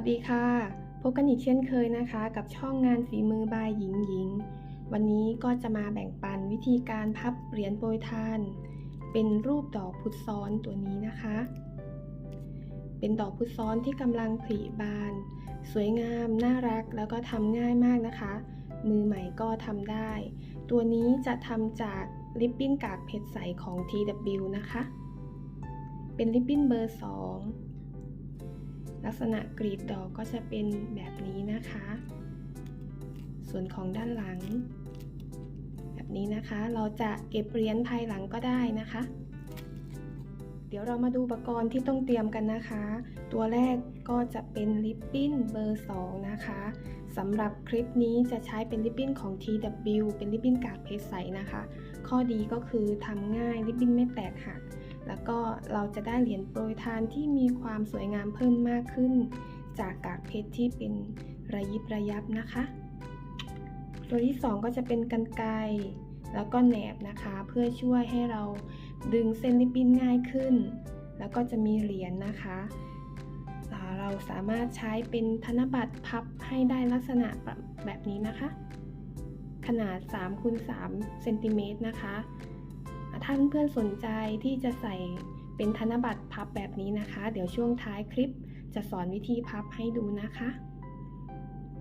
สวัสดีค่ะ พบกันอีกเช่นเคยนะคะ กับช่องงานฝีมือบายหญิงหญิง วันนี้ก็จะมาแบ่งปันวิธีการพับเหรียญโปรยทาน เป็นรูปดอกพุธซ้อนตัวนี้นะคะ เป็นดอกพุธซ้อนที่กำลังผลิบาน สวยงาม น่ารักแล้วก็ทำง่ายมากนะคะ มือใหม่ก็ทำได้ ตัวนี้จะทำจากริบบิ้นกากเพชรใสของ TW นะคะ เป็นริบบิ้นเบอร์ 2 ลักษณะกรีบดอกก็จะเป็นแบบนี้นะคะ ส่วนของด้านหลัง แบบนี้นะคะ เราจะเก็บเหรียญภายหลังก็ได้นะคะ เดี๋ยวเรามาดูอุปกรณ์ที่ต้องเตรียมกันนะคะ ตัวแรกก็จะเป็นริบบิ้นเบอร์ 2 นะคะสำหรับคลิปนี้จะใช้เป็นริบบิ้นของ TW เป็นริบบิ้นกากเพชรใสนะคะ ข้อดีก็คือทำง่ายริบบิ้นไม่แตกหัก แล้วก็เราจะได้เหรียญโปรยทานที่มีความสวยงามเพิ่มมากขึ้น จากกากเพชรที่เป็นระยิบระยับนะคะ ตัวที่ 2 ก็จะเป็นกันไกรแล้วก็แหนบนะคะ เพื่อช่วยให้เราดึงเส้นริบบิ้นง่ายขึ้น แล้วก็จะมีเหรียญนะคะ เราสามารถใช้เป็นธนบัตรพับให้ได้ลักษณะแบบนี้นะคะ ขนาด3คูณ3เซนติเมตรนะคะ ถ้าเพื่อนๆสนใจที่จะใส่เป็นธนบัตรพับแบบนี้นะคะ เดี๋ยวช่วงท้ายคลิปจะสอนวิธีพับให้ดูนะคะ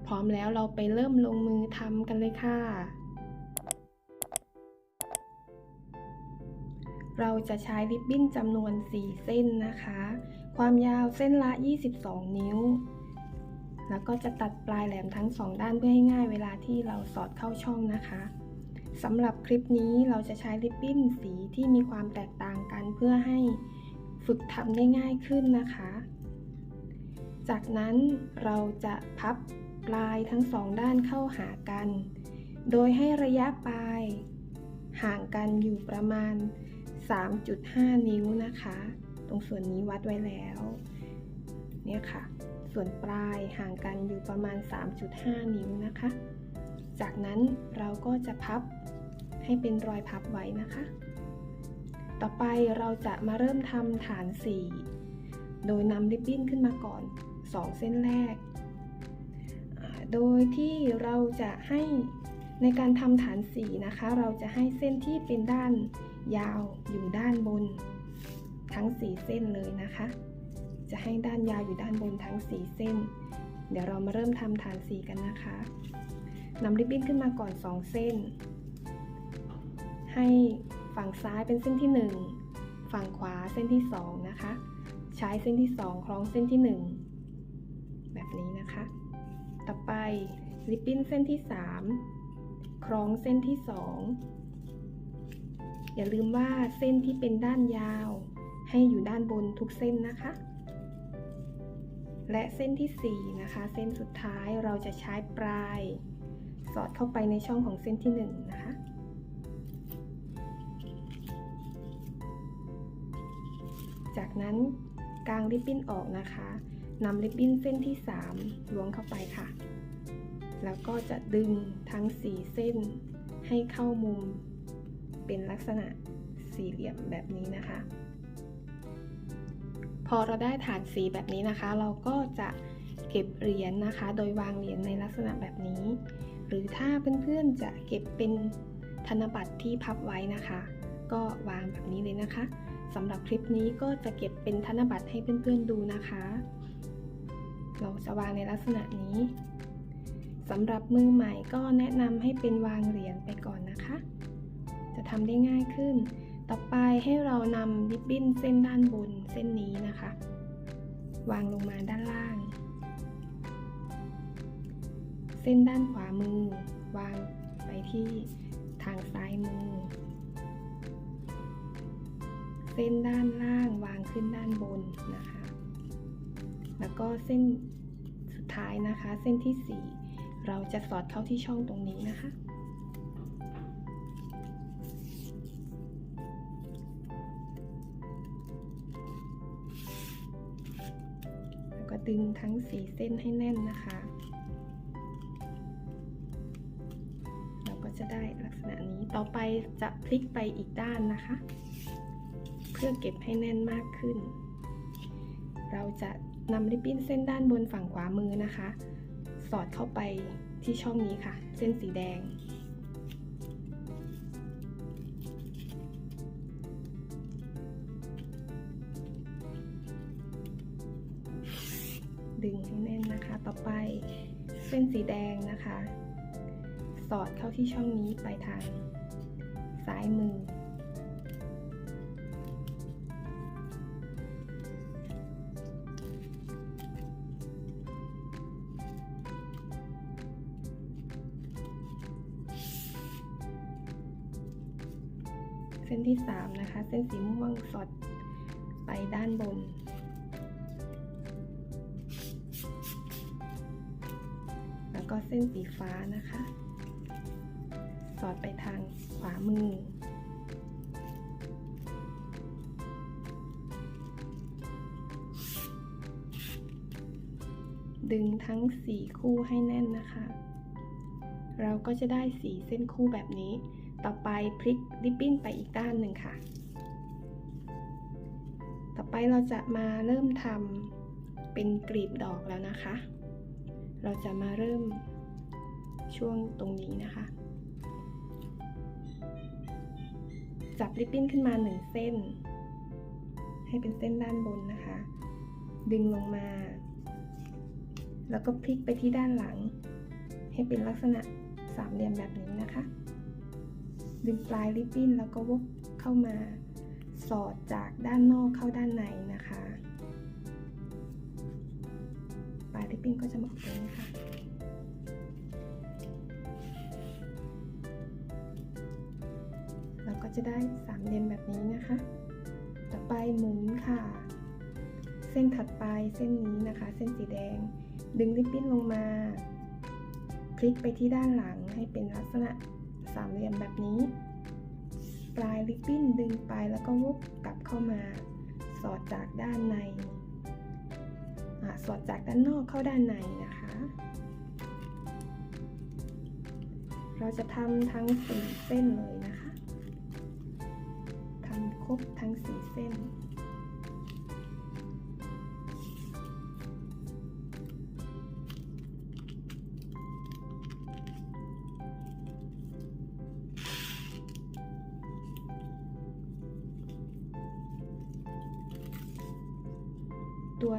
พร้อมแล้วเราไปเริ่มลงมือทำกันเลยค่ะ เราจะใช้ริบบิ้นจำนวน 4 เส้นนะคะ ความยาวเส้นละ 22 นิ้ว แล้วก็จะตัดปลายแหลมทั้ง2ด้านเพื่อให้ง่ายเวลาที่เราสอดเข้าช่องนะคะ สำหรับคลิปนี้เราจะใช้ริบบิ้นสีที่มีความแตกต่างกันเพื่อให้ฝึกทำได้ง่ายขึ้นนะคะ จากนั้นเราจะพับปลายทั้งสองด้านเข้าหากัน โดยให้ระยะปลาย ห่างกันอยู่ประมาณ 3.5 นิ้วนะคะ ตรงส่วนนี้วัดไว้แล้ว เนี่ยค่ะ ส่วนปลายห่างกันอยู่ประมาณ 3.5 นิ้วนะคะ จากนั้นเราก็จะพับ ให้เป็นรอยพับไว้นะคะ ต่อไปเราจะมาเริ่มทำฐาน 4 โดยนำริบบิ้นขึ้นมาก่อน 2 เส้นแรก โดยที่เราจะให้ในการทำฐาน 4 นะคะ เราจะให้เส้นที่เป็นด้านยาวอยู่ด้านบน ทั้ง 4 เส้นเลยนะคะ จะให้ด้านยาวอยู่ด้านบนทั้ง 4 เส้น เดี๋ยวเรามาเริ่มทำฐาน 4 กันนะคะนำริบบิ้นขึ้นมาก่อน 2 เส้น ให้ฝั่งซ้ายเป็นเส้นที่ 1 ฝั่งขวาเส้นที่ 2 นะคะ ใช้เส้นที่ 2 คล้องเส้นที่ 1 แบบนี้นะคะ ต่อไปริบบิ้นเส้นที่ 3 คล้องเส้นที่ 2 อย่าลืมว่าเส้นที่เป็นด้านยาว ให้อยู่ด้านบนทุกเส้นนะคะ และเส้นที่ 4 นะคะ เส้นสุดท้ายเราจะใช้ปลาย สอดเข้าไปในช่องของเส้นที่ 1 นะคะ จากนั้นกางริบบิ้นออกนะคะนำริบบิ้นเส้นที่ 3 ล้วงเข้าไปค่ะ แล้วก็จะดึงทั้ง 4 เส้นให้เข้ามุม เป็นลักษณะสี่เหลี่ยมแบบนี้นะคะ พอเราได้ฐานสีแบบนี้นะคะ เราก็จะเก็บเหรียญนะคะ โดยวางเหรียญในลักษณะแบบนี้ หรือถ้าเพื่อนๆจะเก็บเป็นธนบัตรที่พับไว้นะคะ ก็วางแบบนี้เลยนะคะ สำหรับคลิปนี้ก็จะเก็บเป็นธนบัตรให้เพื่อนๆดูนะคะ เราจะวางในลักษณะนี้สำหรับมือใหม่ก็แนะนำให้เป็นวางเหรียญไปก่อนนะคะ จะทำได้ง่ายขึ้น ต่อไปให้เรานำริบบิ้นเส้นด้านบนเส้นนี้นะคะ วางลงมาด้านล่าง เส้นด้านขวามือ วางไปที่ทางซ้ายมือ ส้นด้านล่างวางขึ้นด้านบนนะคะ แล้วก็เส้นสุดท้ายนะคะ เส้นที่ 4 เราจะสอดเข้าที่ช่องตรงนี้นะคะ แล้วก็ดึงทั้ง 4 เส้นให้แน่นนะคะ เราก็จะได้ลักษณะนี้ต่อไปจะพลิกไปอีกด้านนะคะ เพื่อเก็บให้แน่นมากขึ้น เราจะนำริบบิ้นเส้นด้านบนฝั่งขวามือนะคะ สอดเข้าไปที่ช่องนี้ค่ะ เส้นสีแดง ดึงให้แน่นนะคะ ต่อไปเส้นสีแดงนะคะ สอดเข้าที่ช่องนี้ไปทาง ซ้ายมือ ที่ 3 นะคะ เส้นสีม่วงสอดไปด้านบน แล้วก็เส้นสีฟ้านะคะ สอดไปทางขวามือ ดึงทั้ง 4 คู่ให้แน่นนะคะ เราก็จะได้สีเส้นคู่แบบนี้ ต่อไปพลิกริบบิ้นไปอีกด้านหนึ่งค่ะ ต่อไปเราจะมาเริ่มทำเป็นกลีบดอกแล้วนะคะ เราจะมาเริ่มช่วงตรงนี้นะคะ จับริบบิ้นขึ้นมาหนึ่งเส้น ให้เป็นเส้นด้านบนนะคะ ดึงลงมา แล้วก็พลิกไปที่ด้านหลัง ให้เป็นลักษณะสามเหลี่ยมแบบนี้นะคะ ดึงปลายริบบิ้นแล้วก็วกเข้ามาสอดจากด้านนอกเข้าด้านในนะคะ ปลายริบบิ้นก็จะมาออกตรงนี้ค่ะ เราก็จะได้สามเหลี่ยมแบบนี้นะคะ ต่อไปหมุนค่ะ เส้นถัดไปเส้นนี้นะคะ เส้นสีแดง ดึงริบบิ้นลงมาพลิกไปที่ด้านหลังให้เป็นลักษณะ สามเหลี่ยมแบบนี้ ปลายริบบิ้นดึงไปแล้วก็วกกลับเข้ามา สอดจากด้านในอสอดจากด้านนอกเข้าด้านในนะคะ เราจะทำทั้งสี่เส้นเลยนะคะทำครบทั้งสี่เส้น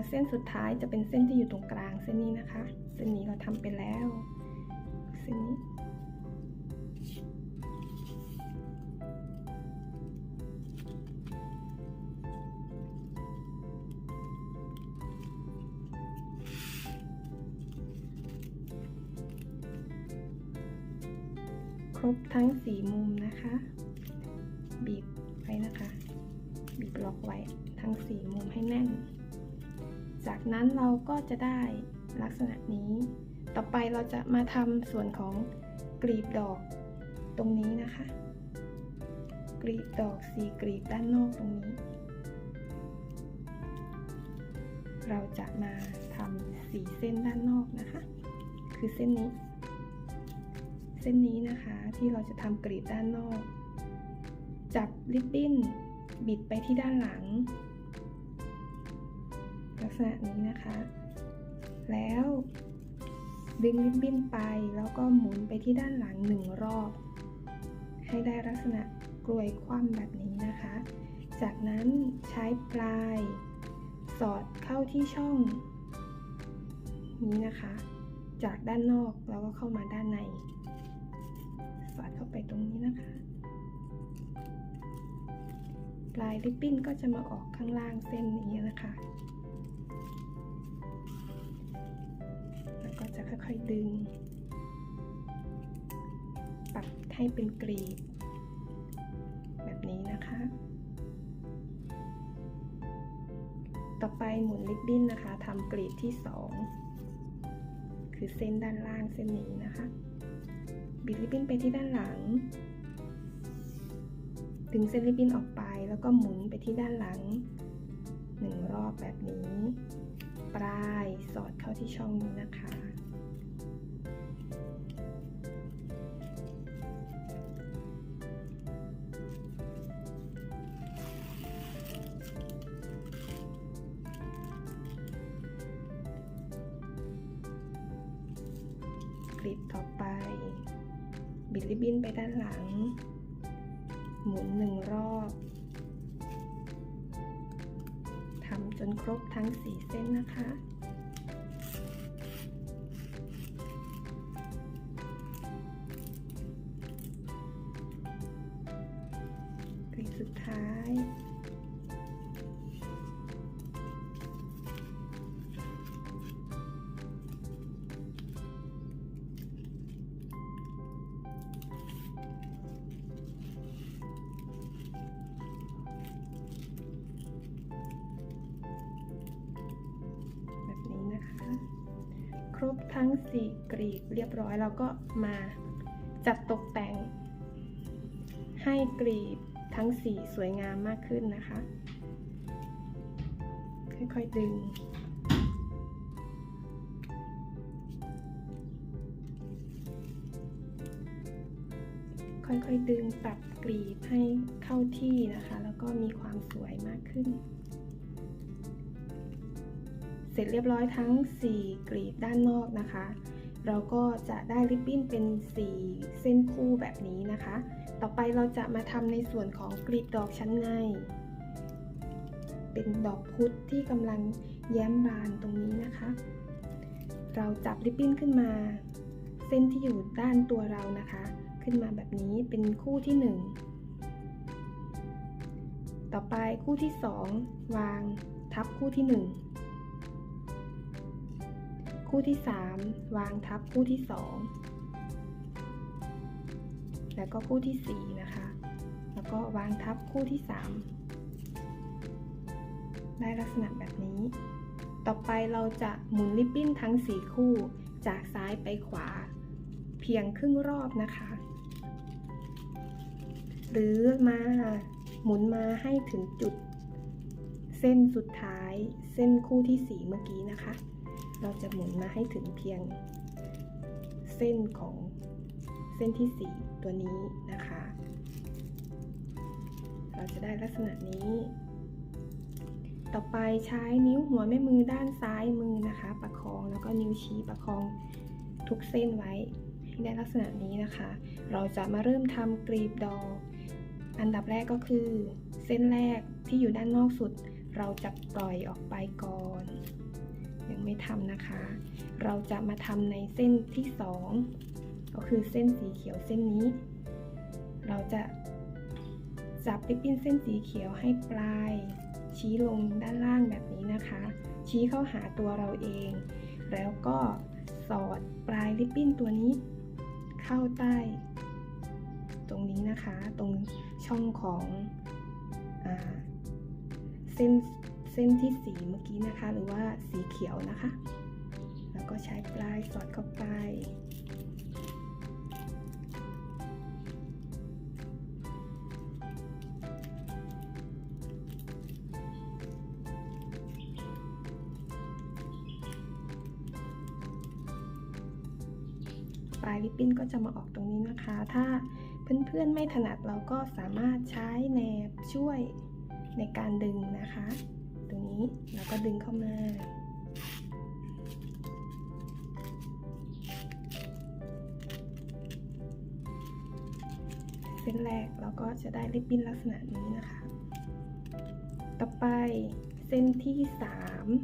เส้นสุดท้ายจะเป็นเส้นที่อยู่ตรงกลางเส้นนี้นะคะ เส้นนี้เราทำไปแล้ว เส้นนี้ ครบทั้งสี่มุมนะคะ บีบไว้นะคะ บีบล็อกไว้ทั้งสี่มุมให้แน่น จากนั้นเราก็จะได้ลักษณะนี้ ต่อไปเราจะมาทำส่วนของกลีบดอกตรงนี้นะคะ กลีบดอกสีกลีบด้านนอกตรงนี้ เราจะมาทำสีเส้นด้านนอกนะคะ คือเส้นนี้ เส้นนี้นะคะที่เราจะทำกลีบด้านนอก จับริบบิ้นบิดไปที่ด้านหลัง ลักษณะนี้นะคะ แล้วดึงริบบิ้นไปแล้วก็หมุนไปที่ด้านหลังหนึ่งรอบ ให้ได้ลักษณะกลวยคว่ำแบบนี้นะคะ จากนั้นใช้ปลาย สอดเข้าที่ช่อง นี้นะคะ จากด้านนอกแล้วก็เข้ามาด้านใน สอดเข้าไปตรงนี้นะคะ ปลายริบบิ้นก็จะมาออกข้างล่างเส้นนี้นะคะ จะค่อยๆดึงปรับให้เป็นกรีบ แบบนี้นะคะ ต่อไปหมุนริบบิ้นนะคะทำกรีบที่ 2 คือเส้นด้านล่างเส้นนี้นะคะ บิดริบบิ้นไปที่ด้านหลัง ดึงเส้นริบบิ้นออกไปแล้วก็หมุนไปที่ด้านหลังหนึ่งรอบแบบนี้ ปลายสอดเข้าที่ช่องนี้นะคะ นะคะ กลีบสุดท้าย ร้อยเราก็มาจัดตกแต่ง ให้กรีบทั้ง4สวยงามมากขึ้นนะคะ ค่อยๆดึง ค่อยๆดึงปรับกรีบให้เข้าที่นะคะ แล้วก็มีความสวยมากขึ้นเสร็จเรียบร้อยทั้ง 4 กรีบด้านนอกนะคะ เราก็จะได้ริบบิ้นเป็น4เส้นคู่แบบนี้นะคะ ต่อไปเราจะมาทำในส่วนของกรีบดอกชั้นใน เป็นดอกพุธที่กำลังแย้มบานตรงนี้นะคะ เราจับริบบิ้นขึ้นมา เส้นที่อยู่ด้านตัวเรานะคะ ขึ้นมาแบบนี้เป็นคู่ที่ 1 ต่อไปคู่ที่ 2 วางทับคู่ที่ 1 คู่ที่ 3 วางทับคู่ที่ 2 แล้วก็คู่ที่ 4 นะคะ แล้วก็วางทับคู่ที่ 3 ได้ลักษณะแบบนี้ ต่อไปเราจะหมุนริบบิ้นทั้ง 4 คู่จากซ้ายไปขวา เพียงครึ่งรอบนะคะ หรือมาหมุนมาให้ถึงจุด เส้นสุดท้ายเส้นคู่ที่ 4 เมื่อกี้นะคะ เราจะหมุนมาให้ถึงเพียงเส้นของเส้นที่ 4 ตัวนี้นะคะ เราจะได้ลักษณะนี้ ต่อไปใช้นิ้วหัวแม่มือด้านซ้ายมือนะคะ ประคองแล้วก็นิ้วชี้ประคองทุกเส้นไว้ให้ได้ลักษณะนี้นะคะ เราจะมาเริ่มทำกรีบดอก อันดับแรกก็คือ เส้นแรกที่อยู่ด้านนอกสุด เราจะปล่อยออกไปก่อน ไม่ทำนะคะ เราจะมาทำในเส้นที่2ก็คือเส้นสีเขียวเส้นนี้ เราจะจับริบบิ้นเส้นสีเขียวให้ปลาย ชี้ลงด้านล่างแบบนี้นะคะ ชี้เข้าหาตัวเราเอง แล้วก็สอดปลายริบบิ้นตัวนี้ เข้าใต้ ตรงนี้นะคะ ตรงช่องของอเส้น ส้นที่สีเมื่อกี้นะคะ หรือว่าสีเขียวนะคะ แล้วก็ใช้ปลายสอดเข้าไป ปลายริบบิ้นก็จะมาออกตรงนี้นะคะ ถ้าเพื่อนๆไม่ถนัดเราก็สามารถใช้แหนบช่วยในการดึงนะคะ นี้เราก็ดึงเข้ามาเส้นแรกเราก็จะได้ริบบิ้นลักษณะนี้นะคะ ต่อไปเส้นที่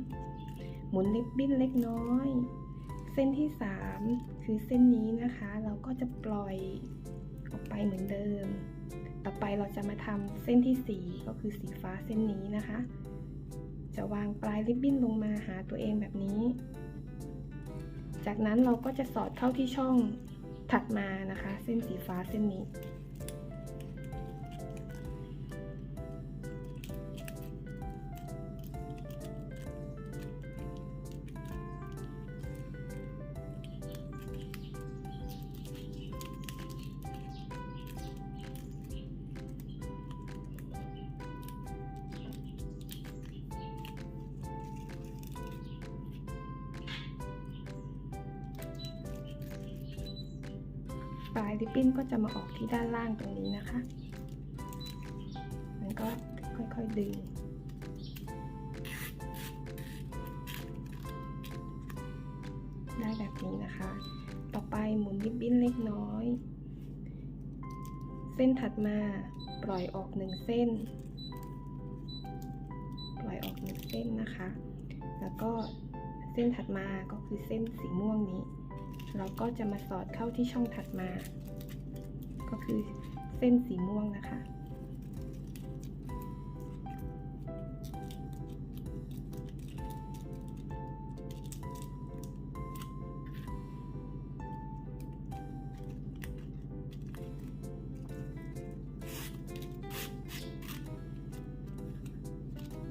3 หมุนริบบิ้นเล็กน้อย เส้นที่ 3 คือเส้นนี้นะคะ เราก็จะปล่อยออกไปเหมือนเดิม ต่อไปเราจะมาทำเส้นที่ 4 ก็คือสีฟ้าเส้นนี้นะคะ จะวางปลายริบบิ้นลงมาหาตัวเองแบบนี้ จากนั้นเราก็จะสอดเข้าที่ช่องถัดมานะคะ เส้นสีฟ้าเส้นนี้ ปลายริบบิ้นก็จะมาออกที่ด้านล่างตรงนี้นะคะ มันก็ค่อยๆดึงได้แบบนี้นะคะ ต่อไปหมุนริบบิ้นเล็กน้อย เส้นถัดมาปล่อยออกหนึ่งเส้น ปล่อยออกหนึ่งเส้นนะคะ แล้วก็เส้นถัดมาก็คือเส้นสีม่วงนี้ เราก็จะมาสอดเข้าที่ช่องถัดมา ก็คือเส้นสีม่วงนะคะ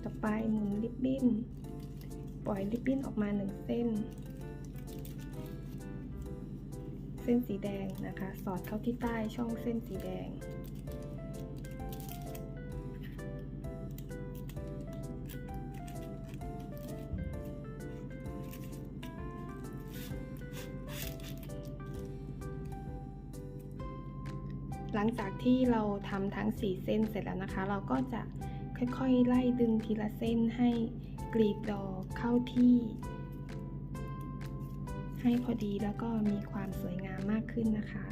ต่อไปหมุนริบบิ้น ปล่อยริบบิ้นออกมาหนึ่งเส้น เส้นสีแดงนะคะ สอดเข้าที่ใต้ช่องเส้นสีแดง หลังจากที่เราทำทั้ง 4 เส้นเสร็จแล้วนะคะ เราก็จะค่อยๆ ไล่ดึงทีละเส้นให้กลีบดอกเข้าที่ ให้พอดีแล้วก็มีความสวยงามมากขึ้นนะคะ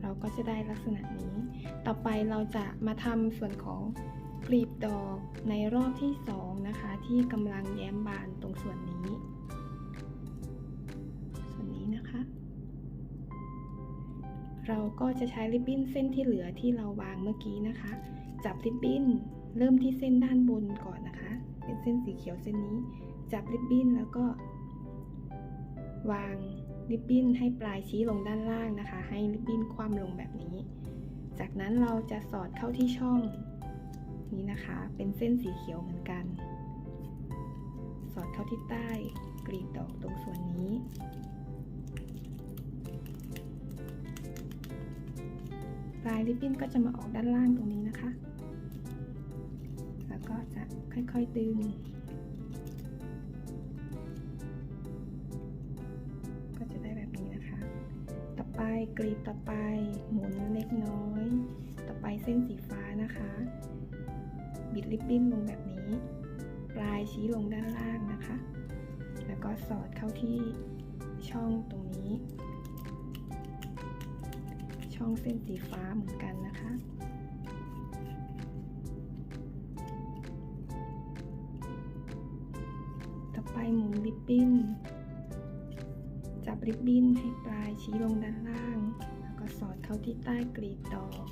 เราก็จะได้ลักษณะนี้ ต่อไปเราจะมาทำส่วนของกลีบดอกในรอบที่2นะคะ ที่กำลังแย้มบานตรงส่วนนี้ ส่วนนี้นะคะ เราก็จะใช้ริบบิ้นเส้นที่เหลือที่เราวางเมื่อกี้นะคะ จับริบบิ้นเริ่มที่เส้นด้านบนก่อนนะคะ เป็นเส้นสีเขียวเส้นนี้ จับริบบิ้นแล้วก็ วางริบบิ้นให้ปลายชี้ลงด้านล่างนะคะ ให้ริบบิ้นคว่ำลงแบบนี้ จากนั้นเราจะสอดเข้าที่ช่องนี้นะคะ เป็นเส้นสีเขียวเหมือนกัน สอดเข้าที่ใต้กลีบดอกตรงส่วนนี้ ปลายริบบิ้นก็จะมาออกด้านล่างตรงนี้นะคะ แล้วก็จะค่อยๆดึง กรีบต่อไป หมุนเล็กน้อย ต่อไปเส้นสีฟ้านะคะ บิดริบบิ้นลงแบบนี้ ปลายชี้ลงด้านล่างนะคะ แล้วก็สอดเข้าที่ช่องตรงนี้ ช่องเส้นสีฟ้าเหมือนกันนะคะต่อไปหมุนริบบิ้น จับริบบิ้นให้ปลายชี้ลงด้านล่าง แล้วก็สอดเข้าที่ใต้กลีบดอก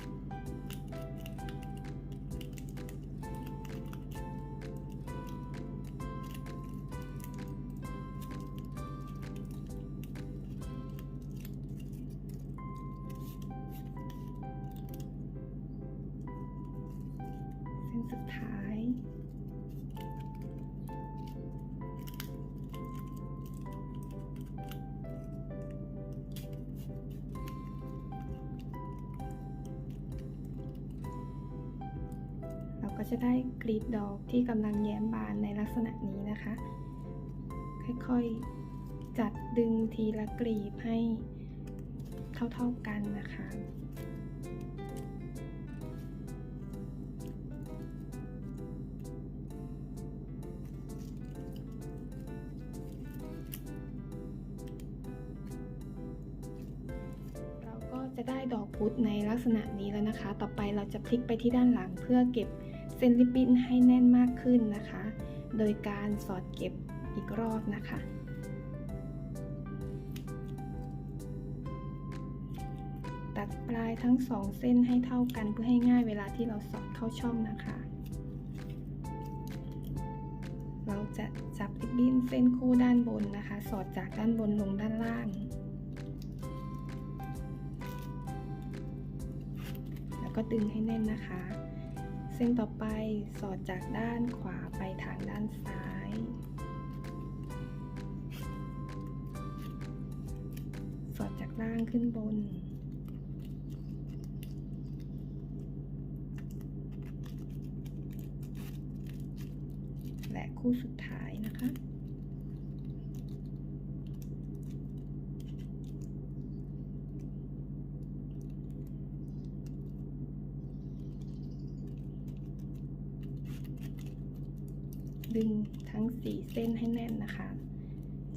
ที่กำลังแย้มบานในลักษณะนี้นะคะ ค่อยๆ จัดดึงทีละกลีบให้เท่าๆกันนะคะ เราก็จะได้ดอกพุธในลักษณะนี้แล้วนะคะ ต่อไปเราจะพลิกไปที่ด้านหลังเพื่อเก็บ เส้นริบบิ้นให้แน่นมากขึ้นนะคะ โดยการสอดเก็บอีกรอบนะคะ ตัดปลายทั้งสองเส้นให้เท่ากันเพื่อให้ง่ายเวลาที่เราสอดเข้าช่องนะคะ เราจะจับริบบิ้นเส้นคู่ด้านบนนะคะ สอดจากด้านบนลงด้านล่างแล้วก็ดึงให้แน่นนะคะ ส้นต่อไปสอดจากด้านขวาไปทางด้านซ้าย สอดจากล่างขึ้นบน และคู่สุดท้ายนะคะ ดึงทั้ง 4 เส้นให้แน่นนะคะ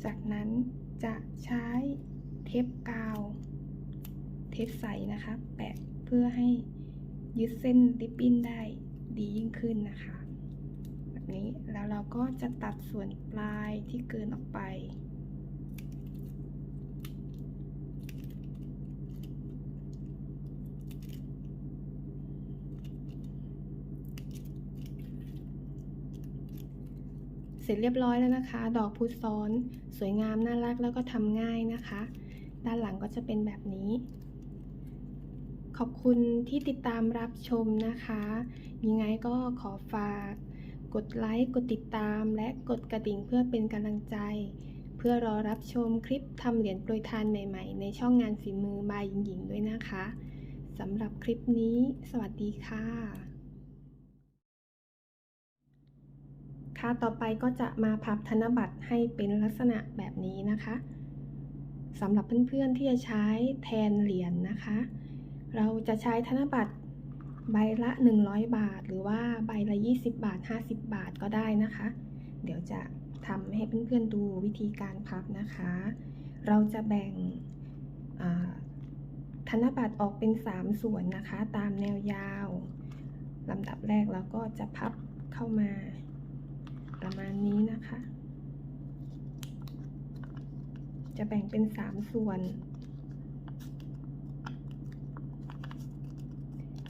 จากนั้นจะใช้เทปกาว เทปใสนะคะ แปะเพื่อให้ยึดเส้นริบบิ้นได้ดียิ่งขึ้นนะคะ แบบนี้แล้วเราก็จะตัดส่วนปลายที่เกินออกไป เสร็จเรียบร้อยแล้วนะคะ ดอกพุธซ้อน สวยงามน่ารักแล้วก็ทำง่ายนะคะ ด้านหลังก็จะเป็นแบบนี้ ขอบคุณที่ติดตามรับชมนะคะ ยังไงก็ขอฝาก กดไลค์กดติดตาม และกดกระดิ่งเพื่อเป็นกำลังใจ เพื่อรอรับชมคลิปทำเหรียญโปรยทานใหม่ๆ ในช่องงานฝีมือบายหญิงหญิงด้วยนะคะสำหรับคลิปนี้ สวัสดีค่ะ ต่อไปก็จะมาพับธนบัตรให้เป็นลักษณะแบบนี้นะคะสำหรับเพื่อนๆที่จะใช้แทนเหรียญนะคะ เราจะใช้ธนบัตรใบละ 100 บาท หรือว่าใบละ 20 บาท 50 บาทก็ได้นะคะ เดี๋ยวจะทำให้เพื่อนๆดูวิธีการพับนะคะ เราจะแบ่งธนบัตรออกเป็น 3 ส่วนนะคะ ตามแนวยาวลำดับแรกเราก็จะพับเข้ามา ประมาณนี้นะคะ จะแบ่งเป็น3ส่วน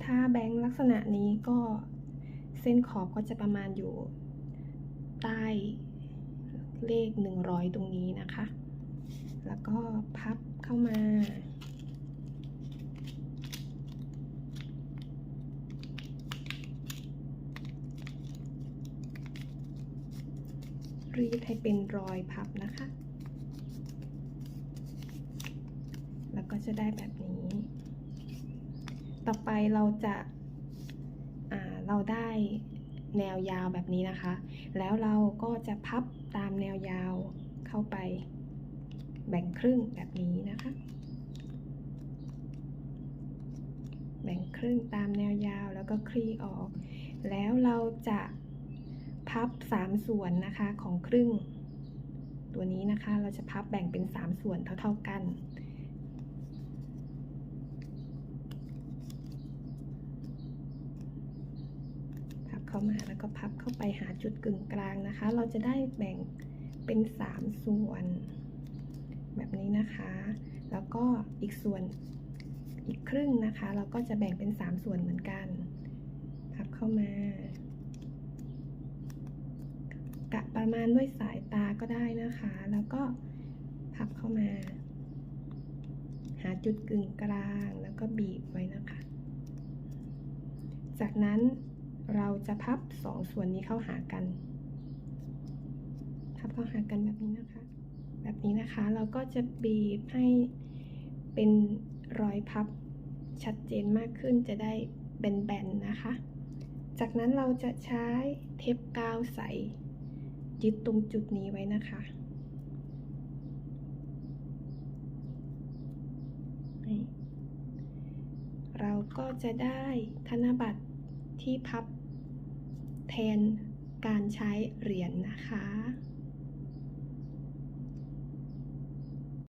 ถ้าแบงค์ลักษณะนี้ก็เส้นขอบก็จะประมาณอยู่ใต้เลข 100 ตรงนี้นะคะ แล้วก็พับเข้ามา รีดให้เป็นรอยพับนะคะ แล้วก็จะได้แบบนี้ ต่อไปเราจะเราได้แนวยาวแบบนี้นะคะ แล้วเราก็จะพับตามแนวยาวเข้าไปแบ่งครึ่งแบบนี้นะคะ แบ่งครึ่งตามแนวยาวแล้วก็คลี่ออก แล้วเราจะ พับ 3 ส่วนนะคะของครึ่ง ตัวนี้นะคะเราจะพับแบ่งเป็น 3 ส่วนเท่าๆกัน พับเข้ามาแล้วก็พับเข้าไปหาจุดกึ่งกลางนะคะ เราจะได้แบ่งเป็น 3 ส่วน แบบนี้นะคะ แล้วก็อีกส่วนอีกครึ่งนะคะ เราก็จะแบ่งเป็น 3 ส่วนเหมือนกัน พับเข้ามา กะประมาณด้วยสายตาก็ได้นะคะ แล้วก็พับเข้ามา หาจุดกึ่งกลางแล้วก็บีบไว้นะคะ จากนั้นเราจะพับสองส่วนนี้เข้าหากัน พับเข้าหากันแบบนี้นะคะ แบบนี้นะคะเราก็จะบีบให้เป็นรอยพับชัดเจนมากขึ้นจะได้แบนๆนะคะ จากนั้นเราจะใช้เทปกาวใส ยึดตรงจุดนี้ไว้นะคะเราก็จะได้ธนบัตรที่พับแทนการใช้เหรียญนนะคะ